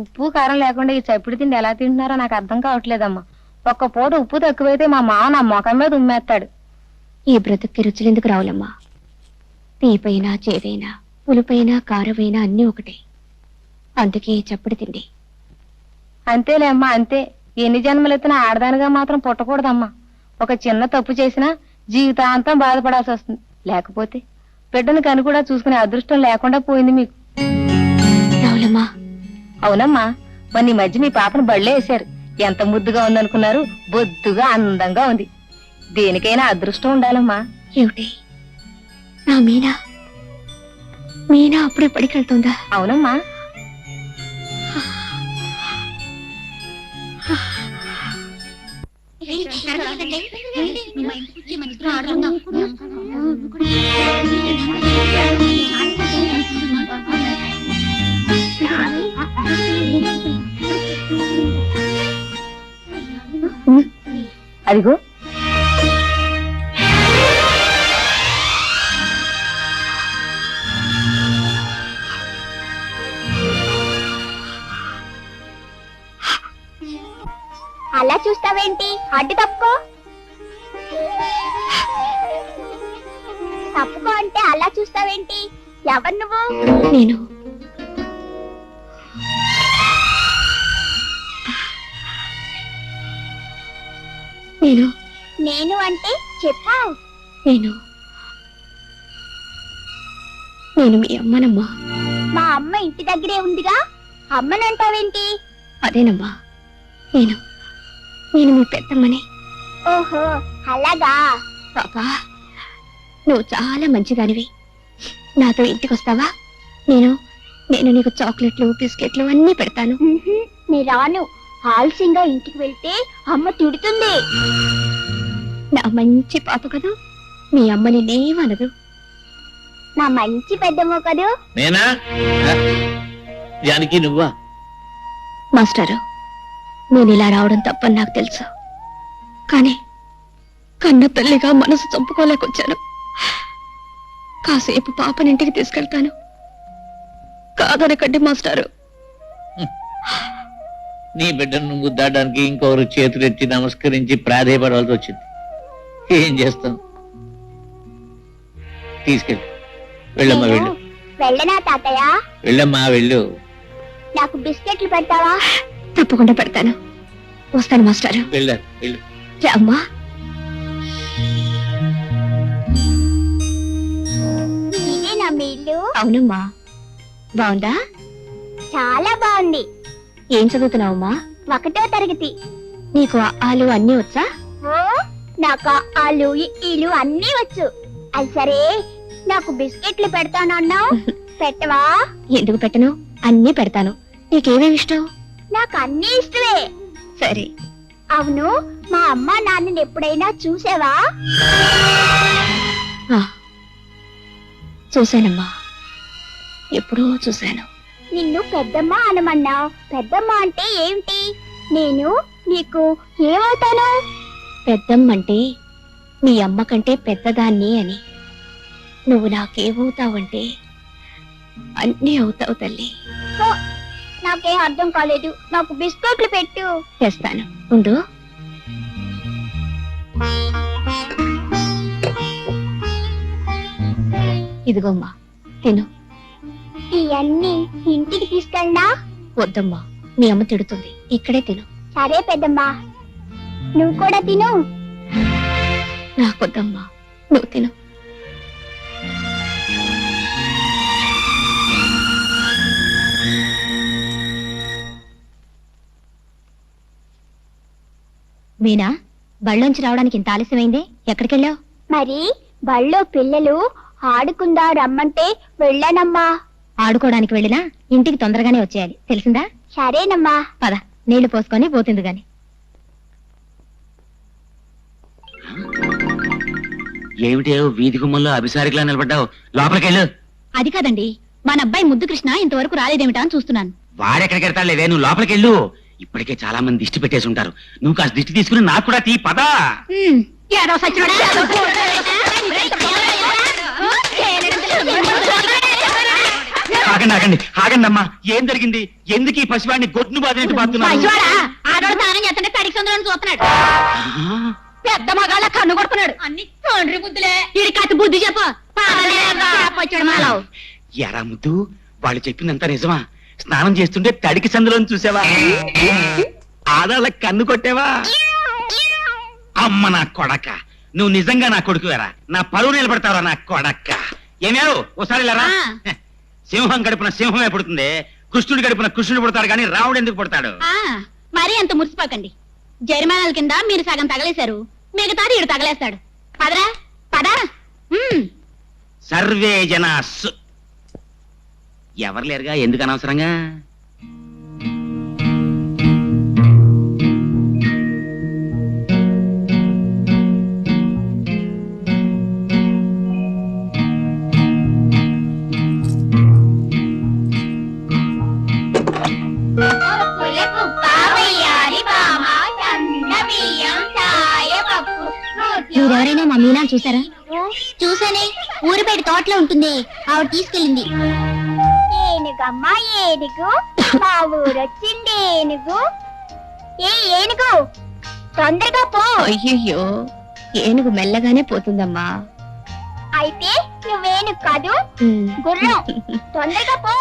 ఉప్పు కారం లేకుండా ఈ చప్పుడు తిండి ఎలా తింటున్నారో నాకు అర్థం కావట్లేదమ్మా. ఒక్క పూట ఉప్పు తక్కువైతే మా మామ నా మొఖం మీద ఉమ్మేస్తాడు. ఈ బ్రతుక్కి రుచులెందుకు రావులమ్మా? తీపైనా చేదైనా పులుపైనా కారమైనా అన్నీ ఒకటే. అందుకే ఈ చప్పటి తిండి. అంతేలే అమ్మా అంతే. ఎన్ని జన్మలెత్తినా ఆడదానిగా మాత్రం పుట్టకూడదమ్మా. ఒక చిన్న తప్పు చేసినా జీవితాంతం బాధపడాల్సి వస్తుంది. లేకపోతే బిడ్డను కను కూడా చూసుకునే అదృష్టం లేకుండా పోయింది మీకు. రావులమ్మా అవునమ్మా మొన్న మధ్య మీ పాపను బళ్ళే వేశారు. ఎంత ముద్దుగా ఉందనుకున్నారు బొద్దుగా అందంగా ఉంది. దేనికైనా అదృష్టం ఉండాలమ్మా. ఏమిటి? నా మీనా? మీనా అప్పుడే పడికెళ్తుందా అవునమ్మా. అదిగో. అలా చూస్తావేంటి? అడ్డు తప్పుకో. తప్పుకో అంటే అలా చూస్తావేంటి? ఎవరు నువ్వు? నేను. నేను. నేను అంటే చెప్పావు. నేను. నేను మీ అమ్మనమ్మా. మా అమ్మ ఇంటి దగ్గరే ఉందిగా. అమ్మనంటావేంటి? అదేనమ్మా. నేను. నేను మీ పెద్దమ్మని. ఓహో అలాగా. పాపా నువ్వు చాలా మంచిదానివి. నాతో ఇంటికి వస్తావా నేను నేను నీకు చాక్లెట్లు బిస్కెట్లు అన్నీ పెడతాను. ఉహుం, నీ రాను. ఆలస్యంగా ఇంటికి వెళ్తే అమ్మ తిడుతుంది. నా మంచి పాప కదూ? మీ అమ్మని నేమనదు నా మంచి పెద్దమ్మ కదూ? నేనా? జానకి నువ్వా? మాస్టారు నేను ఇలా రావడం తప్పని నాకు తెలుసు. కానీ కన్న తల్లిగా మనసు చంపుకోలేకొచ్చాను. కాసేపు పాపనింటికి తీసుకెళ్తాను. కాదనకండి మాస్టారు. నీ బిడ్డను ముద్దాడడానికి ఇంకొకరు చేతులెత్తి నమస్కరించి ప్రాధేయపడాల్సి వచ్చింది. ఏం చేస్తాం? తీసుకెళ్ళి. వెళ్ళమ్మా వెళ్ళు. వెళ్ళనా తాతయ్య? వెళ్ళమ్మా వెళ్ళు. నాకు బిస్కెట్లు పెడతావా? తప్పకుండా పెడతాను. వస్తాను మాస్టారు. వెళ్ళారు వెళ్ళు. రామ్మా ఇదే నా మీ ఇల్లు అవునమ్మా. బాగుందా? చాలా బాగుంది. ఏం చదువుతున్నావమ్మా? ఒకటో తరగతి. నీకు ఆలు అన్నీ వచ్చా? ఓ నాకు ఆలు ఈలు అన్నీ వచ్చు. అది సరే నాకు బిస్కెట్లు పెడతానన్నావు పెట్టవా? ఎందుకు పెట్టను? అన్నీ పెడతాను. నీకేమేమి ఇష్టం? నాకు అన్నీ ఇష్టమే. సరే. అవును మా అమ్మ నాన్నని ఎప్పుడైనా చూసావా? చూశానమ్మా. ఎప్పుడో చూశాను. నిన్ను పెద్దమ్మ అనమన్నావు పెద్దమ్మ అంటే ఏమిటి? నేను నీకు ఏమవుతాను? పెద్దమ్మంటే మీ అమ్మ కంటే పెద్దదాన్ని అని. నువ్వు నాకేమవుతావంటే అన్నీ అవుతావు తల్లి. నాకేం అర్థం కాలేదు. నాకు బిస్కెట్లు పెట్టు. చేస్తాను ఉండు. ఇదిగోమ్మా తిను. ఇవన్నీ ఇంటికి తీసుకెళ్ళనా? వద్దమ్మా మీ అమ్మ తిడుతుంది. ఇక్కడే తిను. సరే పెద్దమ్మ. నువ్వు కూడా తిను. నాకొద్దమ్మా నువ్వు తిను. మీనా బళ్ళోంచి రావడానికి ఇంత ఆలస్యమైందే? ఎక్కడికెళ్ళావు? మరి బళ్ళో పిల్లలు ఆడుకుందా రమ్మంటే వెళ్ళానమ్మా. ఆడుకోవడానికి వెళ్ళినా ఇంటికి తొందరగానే వచ్చేయాలి. తెలిసిందా? సరేనమ్మా. పద నీళ్ళు పోసుకొని పోతుంది గాని. ఏమిటే వీధి గుమ్మంలో అభిసారికలా నిలబడ్డావు? లోపలికెళ్ళు. అది కాదండి మన అబ్బాయి ముద్దు కృష్ణ ఇంతవరకు రాలేదేమిటా అని చూస్తున్నాను. వాడెక్కడికి వెళ్తాడులేవే నువ్వు లోపలికెళ్ళు. ఇప్పటికే చాలా మంది దిష్టి పెట్టేసి ఉంటారు. నువ్వు కాస్త దిష్టి తీసుకుని నాకు కూడా తీ పదా. ఏదో ఆగండి ఆగండి. ఆగండి అమ్మా ఏం జరిగింది? ఎందుకు ఈ పసివాడిని గొడ్డును బాధినట్టు బాగుతున్నారు పసివాడా ఆడోడు స్నానం చేస్తుంటే తడికి సందులో చూస్తున్నాడు. పెద్ద మగాళ్ళ కన్ను కొడుతున్నాడు. అన్ని తండ్రి బుద్ధులే ఇది కత్తి బుద్ధి చెప్పు. మాలవ్ ఎరా ముద్దు వాళ్ళు చెప్పిందంతా నిజమా? స్నానం చేస్తుంటే తడికి సందులో చూసావా? ఆడాళ్ళ కన్ను కొట్టేవా? అమ్మ నా కొడక. నువ్వు నిజంగా నా కొడుకువేరా. నా పరువు నిలబడతావరా నా కొడక్క ఏమేరు ఓసారి లేరా ఆ. సింహం గడుపున సింహమే పుడుతుంది. కృష్ణుడు గడుపున కృష్ణుడు పుడతాడు కానీ రావుడు ఎందుకు పుడతాడు? ఆ, మరీ అంత మురిసిపోకండి. జరిమానాల కింద మీరు సగం తగలేశారు. మిగతాది ఇడు తగలేస్తాడు. పదరా? పదా? ఉమ్. సర్వే జనా సు- ఎవరు లేరుగా? ఎందుకు అనవసరంగా? ఊరి బయట తోటలో ఉంటుంది. ఆవిడ తీసుకెళ్ళింది. ఏనుగమ్మా ఏనుగు. మా ఊరొచ్చింది ఏనుగు. ఏ ఏనుగు? తొందరగా పో. అయ్యయ్యో ఏనుగు మెల్లగానే పోతుందమ్మా. అయితే నువ్వేను కాదు. గుర్రం. తొందరగా పో.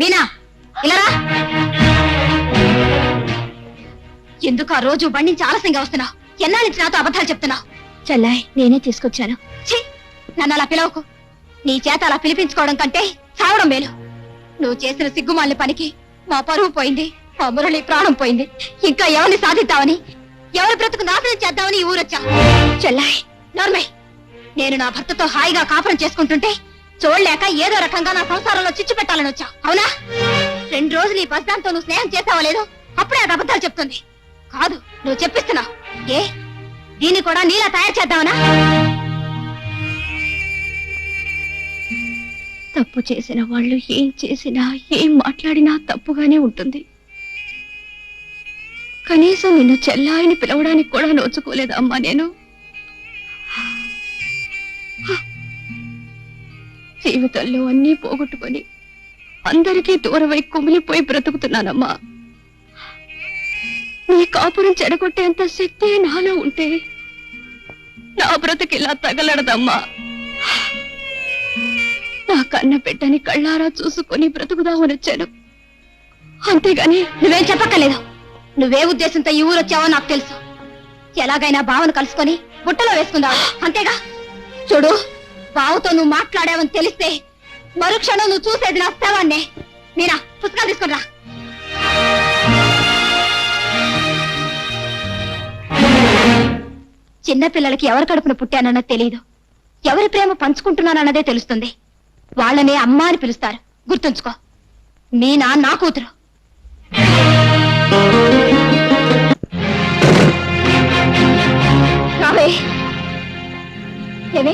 మీనా ఇలా. ఎందుకు ఆ రోజు బండి నుంచి ఆలస్యంగా వస్తున్నావు ఎన్నాళ్ళ నాతో అబద్ధాలు చెప్తున్నావు చెల్లాయ్ నేనే తీసుకొచ్చాను. ఛీ నన్ను అలా పిలవకు. నీ చేత అలా పిలిపించుకోవడం కంటే చావడం మేలు. నువ్వు చేసిన సిగ్గుమాలిన పనికి మా పరువు పోయింది మా మురళి ప్రాణం పోయింది. ఇంకా ఎవరిని సాధిద్దామని ఎవరి బ్రతుకు నాశనం చేద్దామని ఊరొచ్చా? చెల్లాయ్ నార్మై. నేను నా భర్తతో హాయిగా కాపురం చేసుకుంటుంటే చూడలేక ఏదో రకంగా నా సంసారంలో చిచ్చు పెట్టాలని వచ్చా. అవునా? రెండు రోజులు ఈ బస్దాంతో నువ్వు స్నేహం చేసావో లేదో అప్పుడే అది అబద్ధాలు చెప్తుంది. కాదు నువ్వు చెప్పిస్తున్నావు. ఏ? దీన్ని కూడా నీలా తయారు చేద్దామనా? తప్పు చేసిన వాళ్ళు ఏం చేసినా ఏం మాట్లాడినా తప్పుగానే ఉంటుంది. కనీసం నిన్ను చెల్లాయిని పిలవడానికి కూడా నోచుకోలేదమ్మా నేను. జీవితంలో అన్నీ పోగొట్టుకొని అందరికీ దూరమై కుమిలిపోయి బ్రతుకుతున్నానమ్మా. నీ కాపురం చెడగొట్టేంత శక్తి నాలో ఉంటే నా బ్రతుకిలా తగలడదమ్మా. నా కన్న బిడ్డని కళ్ళారా చూసుకొని బ్రతుకుదామని వచ్చాను అంతేగాని నువ్వేం చెప్పక్కర్లేదు. నువ్వే ఉద్దేశంతో ఈ ఊరు వచ్చావో నాకు తెలుసు. ఎలాగైనా బావను కలుసుకొని బుట్టలో వేసుకుందావు అంతేగా? చూడు బావతో నువ్వు మాట్లాడావని తెలిస్తే మరుక్షణం నువ్వు చూసేది నా శవాన్నే. మీరా పుస్తకాలు తీసుకురా చిన్న పిల్లలకి ఎవరి కడుపున పుట్టానన్నది తెలియదు ఎవరి ప్రేమ పంచుకుంటున్నానన్నదే తెలుస్తుంది. వాళ్ళనే అమ్మ అని పిలుస్తారు. గుర్తుంచుకో. మీనా నా కూతురు. ఏమే?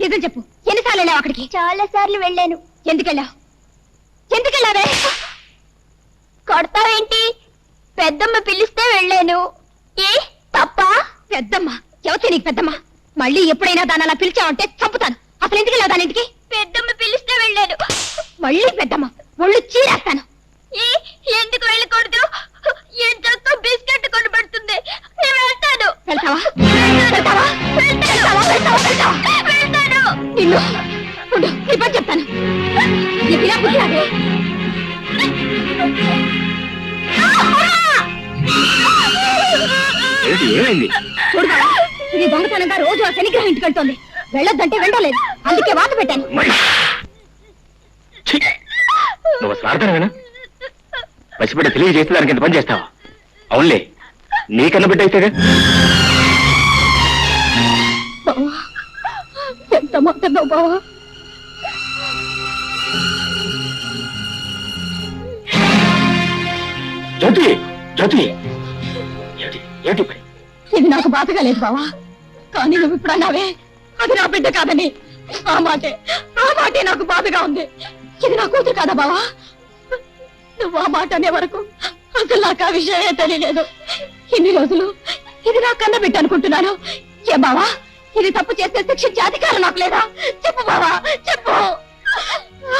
నిజం చెప్పు. ఎన్నిసార్లు వెళ్ళావు అక్కడికి? చాలా సార్లు వెళ్ళాను. ఎందుకెళ్ళావు? ఎందుకెళ్ళావే? కొడతావేంటి? పెద్దమ్మ పిలిస్తే వెళ్ళాను. ఏ? తప్ప? పెద్దమ్మ. ఎవతే నీకు పెద్దమ్మ? మళ్ళీ ఎప్పుడైనా దాని అలా పిలిచావంటే చంపుతాను. అసలు ఎందుకు వెళ్ళావు దాని ఇంటికి? పెద్దమ్మ పిలిస్తే వెళ్ళాను. మళ్ళీ పెద్దమ్మ ఒళ్ళు చీరేస్తాను. ఏ ఎందుకు వెళ్ళకూడదు? ఎంతో బిస్కెట్ కొనబడుతుంది. నేను వెళ్తాను. వెళ్తావా? వెళ్తావా వెళ్తావా? వెళ్తావా? వెళ్తావా? వెళ్తాను. నిన్ను ఉండు నీ పని చెప్తాను. పిల్ల ఏమైంది? చూడు ఇది దొంగతనంగా రోజు ఆ శనిగ్రహం ఇంటికి వెళ్తోంది. వెళ్ళొద్దంటే వెళ్ళలేదు. అందుకే వాత పెట్టాను. ఛీ! నువ్వు స్వార్థనమేనా పసిబిడ్డ తెలియ చేస్తే దానికి ఎంత పని చేస్తావా? అవునులే నీకన్న బిడ్డ అయితేగా బావా ఎంత మాట్లాడినావు బావా? జ్యోతి జ్యోతి. ఏమిటి ఏమిటి పని ఇది నాకు బాధగా లేదు బావా. కానీ నువ్వు ఇప్పుడు అన్నావే? అది నా బిడ్డ కాదని. ఆ మాటే ఆ మాటే నాకు బాధగా ఉంది. ఇది నా కూతురు కాదా బావా? నువ్వు ఆ మాట అనే వరకు అసలు నాకు ఆ విషయమే తెలియలేదు. ఇన్ని రోజులు ఇది నా కన్న బిడ్డ అనుకుంటున్నాను. ఏ బావా? ఇది తప్పు చేస్తే శిక్షించే అధికారం నాకు లేదా? చెప్పు బావా చెప్పు. ఆ